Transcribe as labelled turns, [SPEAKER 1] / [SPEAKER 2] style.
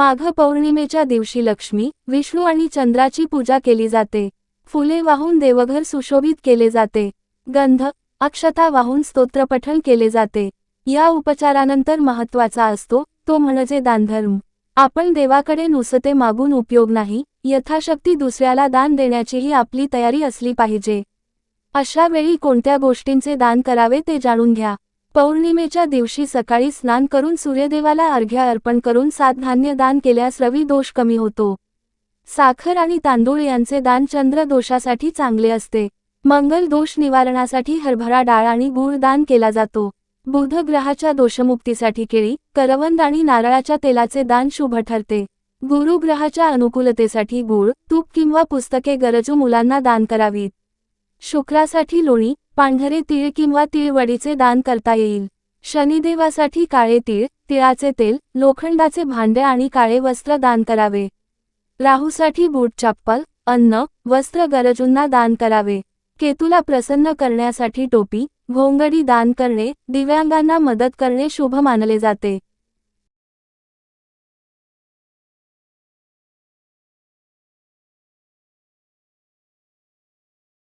[SPEAKER 1] माघ पौर्णिमेच्या दिवशी लक्ष्मी विष्णू आणि चंद्राची पूजा केली जाते. फुले वाहून देवघर सुशोभित केले जाते. गंध अक्षता वाहून स्तोत्रपठण केले जाते. या उपचारानंतर महत्त्वाचा असतो तो म्हणजे दानधर्म. आपण देवाकडे नुसते मागून उपयोग नाही यथाशक्ती दुसऱ्याला दान देण्याचीही आपली तयारी असली पाहिजे. अशा वेळी कोणत्या गोष्टींचे दान करावे ते जाणून घ्या. पौर्णिमेच्या दिवशी सकाळी स्नान करून सूर्यदेवाला अर्घ्य अर्पण करून सात धान्य दान केल्यास रवी दोष कमी होतो. साखर आणि तांदूळ यांचे दान चंद्र दोषासाठी चांगले असते. मंगल दोष निवारणासाठी हरभरा डाळ आणि गूळ दान केला जातो. बुध ग्रहाच्या दोषमुक्तीसाठी केळी करवंद आणि नारळाच्या तेलाचे दान शुभ ठरते. गुरु ग्रहाच्या अनुकूलतेसाठी गूळ तूप किंवा पुस्तके गरजू मुलांना दान करावीत. शुक्रासाठी लोणी पांढरे तीळ किंवा तिळवडीचे दान करता येईल. शनिदेवासाठी काळे तीळ तिळाचे तेल लोखंडाचे भांडे आणि काळे वस्त्र दान करावे. राहूसाठी बूट चप्पल अन्न वस्त्र गरजूंना दान करावे. केतूला प्रसन्न करण्यासाठी टोपी घोंगडी दान करणे दिव्यांगांना मदत करणे शुभ मानले जाते.